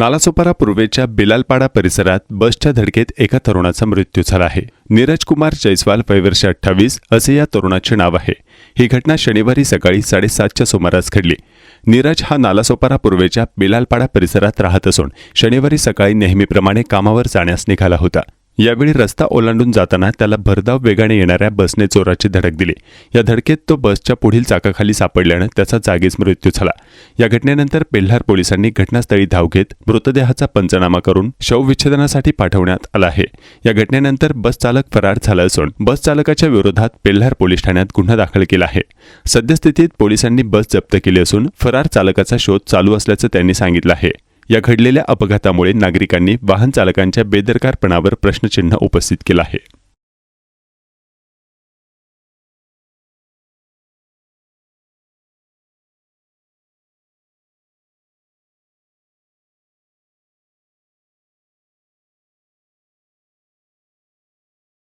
नालासोपारा पूर्वेच्या बिलालपाडा परिसरात बसच्या धडकेत एका तरुणाचा मृत्यू झाला आहे. नीरज कुमार जयस्वाल वयवर्ष अठ्ठावीस असे या तरुणाचे नाव आहे. ही घटना शनिवारी सकाळी साडेसातच्या सुमारास घडली. नीरज हा नालासोपारा पूर्वेच्या बिलालपाडा परिसरात राहत असून शनिवारी सकाळी नेहमीप्रमाणे कामावर जाण्यास निघाला होता. यावेळी रस्ता ओलांडून जाताना त्याला भरधाव वेगाने येणाऱ्या बसने चोराची धडक दिली. या धडकेत तो बसच्या पुढील चाकाखाली सापडल्यानं त्याचा जागीच मृत्यू झाला. या घटनेनंतर पेल्हार पोलिसांनी घटनास्थळी धाव घेत मृतदेहाचा पंचनामा करून शवविच्छेदनासाठी पाठवण्यात आला आहे. या घटनेनंतर बस चालक फरार झाला असून बस चालकाच्या विरोधात पेल्हार पोलीस ठाण्यात गुन्हा दाखल केला आहे. सद्यस्थितीत पोलिसांनी बस जप्त केली असून फरार चालकाचा शोध चालू असल्याचं त्यांनी सांगितलं आहे. या घडलेल्या अपघातामुळे नागरिकांनी वाहन चालकांच्या बेदरकारपणावर प्रश्नचिन्ह उपस्थित केलं आहे.